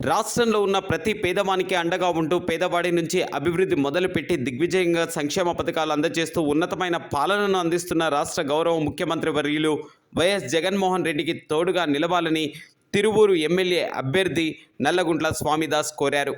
రాష్ట్రంలో ఉన్న ప్రతి పేదవానికి అండగా ఉంటూ పేదవాడి నుంచి అభివృద్ధి మొదలుపెట్టి దిగ్విజయంగా సంక్షేమ పథకాలు అందజేస్తూ ఉన్నతమైన పాలనను అందిస్తున్న రాష్ట్ర గౌరవ ముఖ్యమంత్రి వర్యులు వైఎస్ జగన్మోహన్ రెడ్డికి తోడుగా నిలవాలని తిరువూరు ఎమ్మెల్యే అభ్యర్థి నల్లగుంట్ల స్వామిదాస్ కోరారు.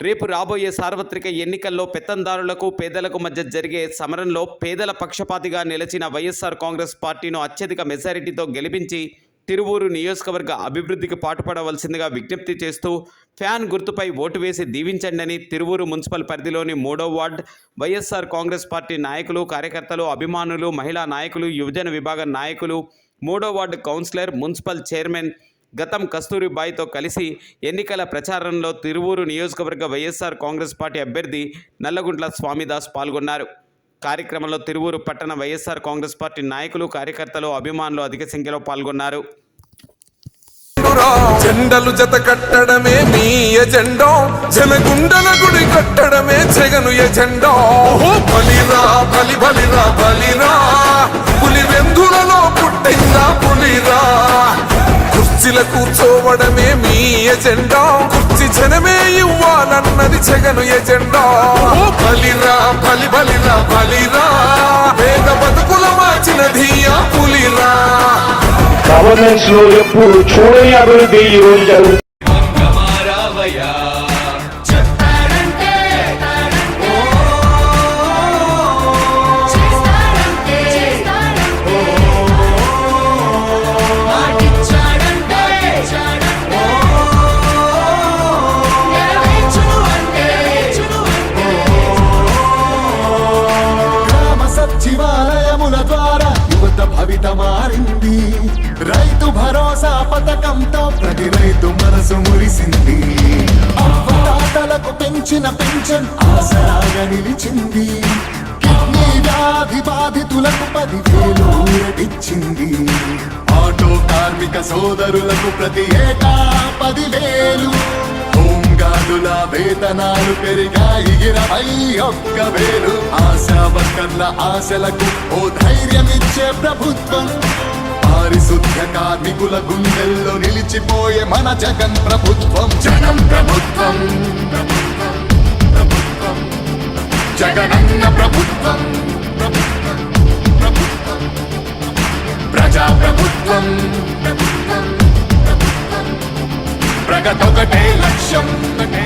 రేపు రాబోయే సార్వత్రిక ఎన్నికల్లో పెత్తందారులకు పేదలకు మధ్య జరిగే సమరంలో పేదల పక్షపాతిగా నిలిచిన వైఎస్ఆర్ కాంగ్రెస్ పార్టీను అత్యధిక మెజారిటీతో గెలిపించి తిరువూరు నియోజకవర్గ అభివృద్ధికి పాటుపడవలసిందిగా విజ్ఞప్తి చేస్తూ ఫ్యాన్ గుర్తుపై ఓటు వేసి దీవించండని తిరువూరు మున్సిపల్ పరిధిలోని మూడో వార్డ్ వైఎస్ఆర్ కాంగ్రెస్ పార్టీ నాయకులు కార్యకర్తలు అభిమానులు మహిళా నాయకులు యువజన విభాగ నాయకులు మూడో వార్డు కౌన్సిలర్ మున్సిపల్ చైర్మన్ గతం కస్తూరిబాయితో కలిసి ఎన్నికల ప్రచారంలో తిరువూరు నియోజకవర్గ వైఎస్ఆర్ కాంగ్రెస్ పార్టీ అభ్యర్థి నల్లగుంట్ల స్వామిదాస్ పాల్గొన్నారు. కార్యక్రమంలో తిరువూరు పట్టణ వైఎస్ఆర్ కాంగ్రెస్ పార్టీ నాయకులు కార్యకర్తలు అభిమానులు అధిక సంఖ్యలో పాల్గొన్నారు. జెండలు జత కట్టడమే మీ ఎజెండో. జనగుండల గుడి కట్టడమే జగను ఎజెండో. బలిరా బలి కూర్చోవడమే మీ ఎజెండా. కుర్చీ జనమే ఇవ్వాలన్నది జగను ఎజెండా. బలిరా బలి బలిరా బలిరా. పేద బతుకుల మార్చినది ఆ పులిరా. గవర్నెన్స్లో ఎప్పుడు చూడని అభివృద్ధి ఈ రోజు జరుగుతుంది. బాధ్యత మారింది. రైతు భరోసా పథకంతో ప్రతి రైతు మనసు మురిసింది. అవ్వతాతలకు పెంచిన పెన్షన్ ఆసరాగా నిలిచింది. కిడ్నీ వ్యాధి బాధితులకు పదివేలు ఊరటిచ్చింది. ఆటో కార్మిక సోదరులకు ప్రతి ఏటా పదివేలు. హోంగార్డుల వేతనాలు పెరిగాయి ఇరవై ఒక్క వేలు. ఆశా వర్కర్ల ఆశలకు ఓ ధైర్యమిచ్చే ప్రభుత్వం పారిశుద్ధ్య కార్మికుల గుండెల్లో నిలిచిపోయే మన జగన్ ప్రభుత్వం జగన్ ప్రభుత్వం ప్రభుత్వం, ప్రభుత్వం. జగనన్న ప్రభుత్వం ప్రభుత్వం, ప్రజా ప్రభుత్వం ప్రభుత్వం, ప్రభుత్వం. ప్రగతొకటే ఒకటే లక్ష్యం ఒకటే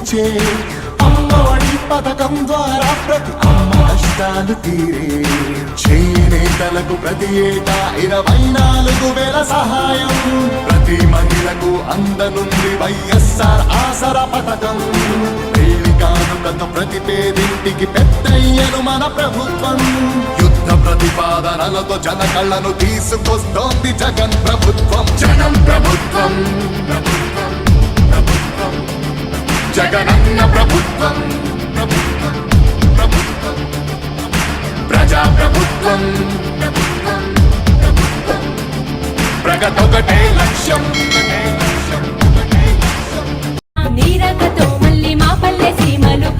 కలను తీర్చే అమ్మఒడి పథకం ద్వారా ప్రతి అమ్మ కష్టాలు తీరే. చేనేతలకు ప్రతి ఏటా ఇరవై నాలుగు వేల సహాయం. ప్రతి మహిళకు అందనుంది వైఎస్ఆర్ ఆసర పథకం. పెళ్ళి కానుకతో ప్రతి పేదింటికి పెద్దయ్యను మన ప్రభుత్వం. యుద్ధ ప్రతిపాదనలతో జన కళ్ళను తీసుకొస్తోంది జగన్ ప్రభుత్వం. జగన్ ప్రభుత్వం. జగనన్న ప్రభుత్వం ప్రభుత్వం ప్రభుత్వం ప్రజా ప్రభుత్వం ప్రభుత్వం ప్రభుత్వం ప్రగతొకటే లక్ష్యం నీరకతో మళ్ళీ మా పల్లె సీమలు